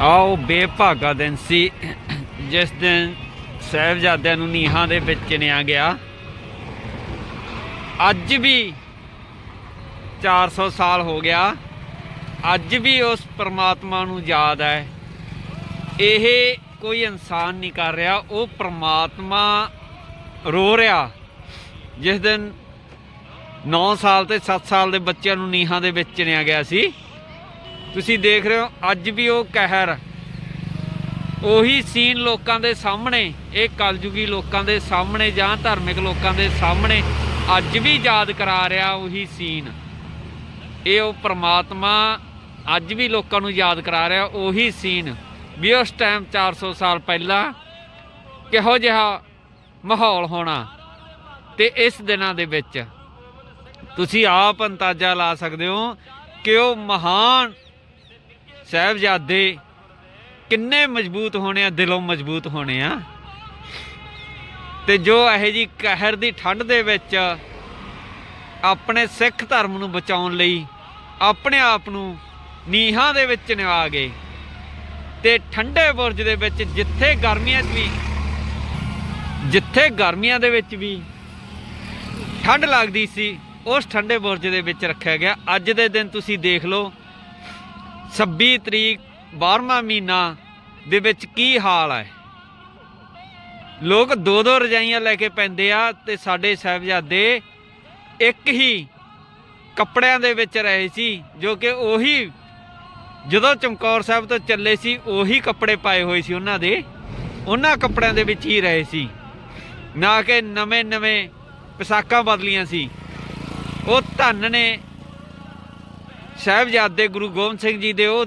ਆਓ ਬੇਭਾਗਾ ਦਿਨ ਸੀ, ਜਿਸ ਦਿਨ ਸਾਹਿਬਜ਼ਾਦਿਆਂ ਨੂੰ ਨੀਹਾਂ ਦੇ ਵਿੱਚ ਚਿਣਿਆ ਗਿਆ। ਅੱਜ ਵੀ 400 ਸਾਲ ਹੋ ਗਿਆ, ਅੱਜ ਵੀ ਉਸ ਪ੍ਰਮਾਤਮਾ ਨੂੰ ਯਾਦ ਹੈ। ਇਹ ਕੋਈ ਇਨਸਾਨ ਨਹੀਂ ਕਰ ਰਿਹਾ, ਉਹ ਪ੍ਰਮਾਤਮਾ ਰੋ ਰਿਹਾ, ਜਿਸ ਦਿਨ 9 ਸਾਲ ਤੇ 7 ਸਾਲ ਦੇ ਬੱਚਿਆਂ ਨੂੰ ਨੀਹਾਂ ਦੇ ਵਿੱਚ ਚਿਣਿਆ ਗਿਆ ਸੀ। ਤੁਸੀਂ ਦੇਖ ਰਹੇ ਹੋ, ਅੱਜ ਵੀ ਉਹ ਕਹਿਰ। ਉਹੀ ਸੀਨ ਲੋਕਾਂ ਦੇ ਸਾਹਮਣੇ, ਇਹ ਕਲਯੁਗੀ ਲੋਕਾਂ ਦੇ ਸਾਹਮਣੇ ਜਾਂ ਧਾਰਮਿਕ ਲੋਕਾਂ ਦੇ ਸਾਹਮਣੇ ਅੱਜ ਵੀ ਯਾਦ ਕਰਾ ਰਿਹਾ ਉਹੀ ਸੀਨ। ਇਹ ਉਹ ਪ੍ਰਮਾਤਮਾ ਅੱਜ ਵੀ ਲੋਕਾਂ ਨੂੰ ਯਾਦ ਕਰਾ ਰਿਹਾ ਉਹੀ ਸੀਨ। ਵੀ ਉਸ ਟਾਈਮ 400 ਸਾਲ ਪਹਿਲਾਂ ਕਿਹੋ ਜਿਹਾ ਮਾਹੌਲ ਹੋਣਾ ਤੇ ਇਸ ਦਿਨਾਂ ਦੇ ਵਿੱਚ। ਤੁਸੀਂ ਆਪ ਅੰਦਾਜ਼ਾ ਲਾ ਸਕਦੇ ਹੋ ਕਿ ਉਹ ਮਹਾਨ ਸਾਹਿਬਜ਼ਾਦੇ ਕਿੰਨੇ ਮਜ਼ਬੂਤ ਹੋਣੇ ਆ, ਦਿਲੋਂ ਮਜ਼ਬੂਤ ਹੋਣੇ ਆ। ਤੇ ਜੋ ਇਹੋ ਜੀ ਕਹਿਰ ਦੀ ਠੰਡ ਦੇ ਵਿੱਚ ਆਪਣੇ ਸਿੱਖ ਧਰਮ ਨੂੰ ਬਚਾਉਣ ਲਈ ਆਪਣੇ ਆਪ ਨੂੰ ਨੀਹਾਂ ਦੇ ਵਿੱਚ ਨਿਵਾ ਗਏ ਤੇ ਠੰਡੇ ਬੁਰਜ ਦੇ ਵਿੱਚ ਜਿੱਥੇ ਗਰਮੀਆਂ 'ਚ ਵੀ, ਜਿੱਥੇ ਗਰਮੀਆਂ ਦੇ ਵਿੱਚ ਵੀ ਠੰਡ ਲੱਗਦੀ ਸੀ, ਉਸ ਠੰਡੇ ਬੁਰਜ ਦੇ ਵਿੱਚ ਰੱਖਿਆ ਗਿਆ। ਅੱਜ ਦੇ ਦਿਨ ਤੁਸੀਂ ਦੇਖ ਲਓ 26 ਤਰੀਕ 12ਵਾਂ ਮਹੀਨਾ ਦੇ ਵਿੱਚ ਕੀ ਹਾਲ ਹੈ? ਲੋਕ ਦੋ ਦੋ ਰਜਾਈਆਂ ਲੈ ਕੇ ਪੈਂਦੇ ਆ ਤੇ ਸਾਡੇ ਸਾਹਿਬਜ਼ਾਦੇ ਇੱਕ ਹੀ ਕੱਪੜਿਆਂ ਦੇ ਵਿੱਚ ਰਹੇ ਸੀ, ਜੋ ਕਿ ਉਹੀ ਜਦੋਂ ਚਮਕੌਰ ਸਾਹਿਬ ਤੋਂ ਚੱਲੇ ਸੀ, ਉਹੀ ਕੱਪੜੇ ਪਾਏ ਹੋਏ ਸੀ ਉਹਨਾਂ ਦੇ। ਉਹਨਾਂ ਕੱਪੜਿਆਂ ਦੇ ਵਿੱਚ ਹੀ ਰਹੇ ਸੀ। ਨਾ ਕਿ ਨਵੇਂ ਨਵੇਂ ਪੋਸ਼ਾਕਾਂ ਬਦਲੀਆਂ ਸੀ। ਉਹ ਧੰਨ ਨੇ ਸਾਹਿਬਜ਼ਾਦੇ ਗੁਰੂ ਗੋਬਿੰਦ ਸਿੰਘ ਜੀ ਦੇ ਉਹ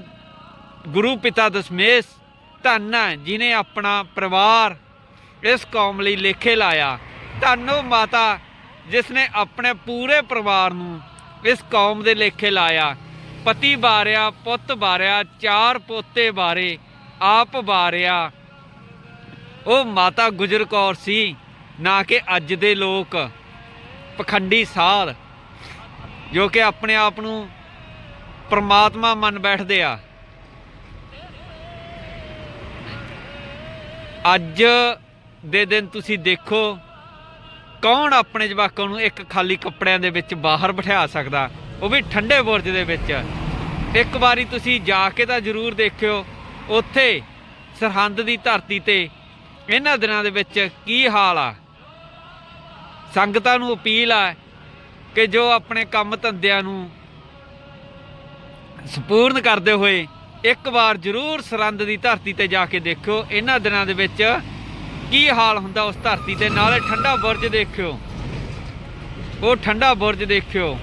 ਗੁਰੂ ਪਿਤਾ ਦਸ਼ਮੇਸ਼ ਧੰਨ ਹੈ ਜਿਨੇ ਆਪਣਾ ਪਰਿਵਾਰ ਇਸ ਕੌਮ ਲਈ ਲੇਖੇ ਲਾਇਆ। ਧੰਨ ਉਹ ਮਾਤਾ ਜਿਸ ਨੇ ਆਪਣੇ ਪੂਰੇ ਪਰਿਵਾਰ ਨੂੰ ਇਸ ਕੌਮ ਦੇ ਲੇਖੇ ਲਾਇਆ। ਪਤੀ ਬਾਰਿਆ, ਪੁੱਤ ਬਾਰਿਆ, ਚਾਰ ਪੋਤੇ ਬਾਰੇ, ਆਪ ਬਾਰਿਆ। ਉਹ ਮਾਤਾ ਗੁਜਰ ਕੌਰ ਸੀ, ਨਾ ਕਿ ਅੱਜ ਦੇ ਲੋਕ, ਪਖੰਡੀ ਸਾਧ, ਜੋ ਕਿ ਆਪਣੇ ਆਪ ਨੂੰ ਪਰਮਾਤਮਾ ਮੰਨ ਬੈਠਦੇ ਆ। ਅੱਜ ਦੇ ਦਿਨ ਤੁਸੀਂ ਦੇਖੋ ਕੌਣ ਆਪਣੇ ਜਵਾਕਾਂ ਨੂੰ ਇੱਕ ਖਾਲੀ ਕੱਪੜਿਆਂ ਦੇ ਵਿੱਚ ਬਾਹਰ ਬਿਠਾ ਸਕਦਾ, ਉਹ ਵੀ ਠੰਡੇ ਬੁਰਜ ਦੇ ਵਿੱਚ। ਇੱਕ ਵਾਰੀ ਤੁਸੀਂ ਜਾ ਕੇ ਤਾਂ ਜ਼ਰੂਰ ਦੇਖਿਓ, ਉੱਥੇ ਸਰਹੰਦ ਦੀ ਧਰਤੀ ਤੇ ਇਹਨਾਂ ਦਿਨਾਂ ਦੇ ਵਿੱਚ ਕੀ ਹਾਲ ਆ। ਸੰਗਤਾਂ ਨੂੰ ਅਪੀਲ ਆ ਕਿ ਜੋ ਆਪਣੇ ਕੰਮ ਧੰਦਿਆਂ ਨੂੰ ਸਪੂਰਨ ਕਰਦੇ ਹੋਏ ਇੱਕ ਵਾਰ ਜ਼ਰੂਰ ਸਰੰਦ ਦੀ ਧਰਤੀ ਤੇ ਜਾ ਕੇ ਦੇਖਿਓ। ਇਹਨਾਂ ਦਿਨਾਂ ਦੇ ਵਿੱਚ ਕੀ ਹਾਲ ਹੁੰਦਾ ਉਸ ਧਰਤੀ ਤੇ? ਨਾਲੇ ਠੰਡਾ ਬੁਰਜ ਦੇਖਿਓ। ਉਹ ਠੰਡਾ ਬੁਰਜ ਦੇਖਿਓ।